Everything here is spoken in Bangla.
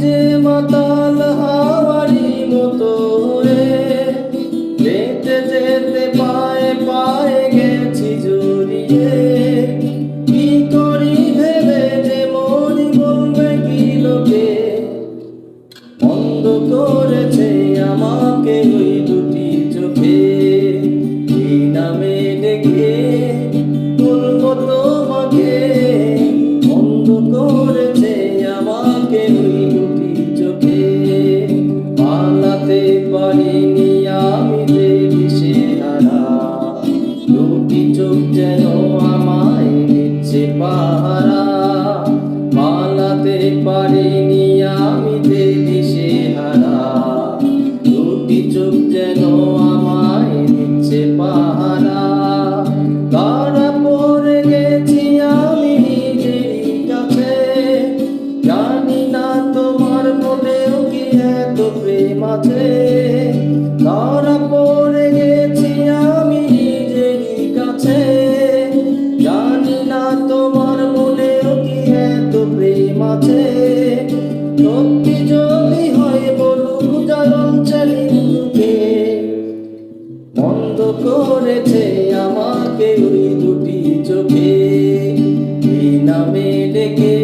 আমি যেন আমায় দিচ্ছে পাহারা। পালাতে পারিনি আমি দিশে হারা। দুটি চোখ যেন আমায় দিচ্ছে পাহারা। তারা পড়ে গেছি আমি নিজেরই কাছে। জানি না তোমার মনেও কি এত প্রেম যদি হয় বলুক জালন চালিয়ে করেছে আমাকে ওই দুটি চোখে। নামে ডেকে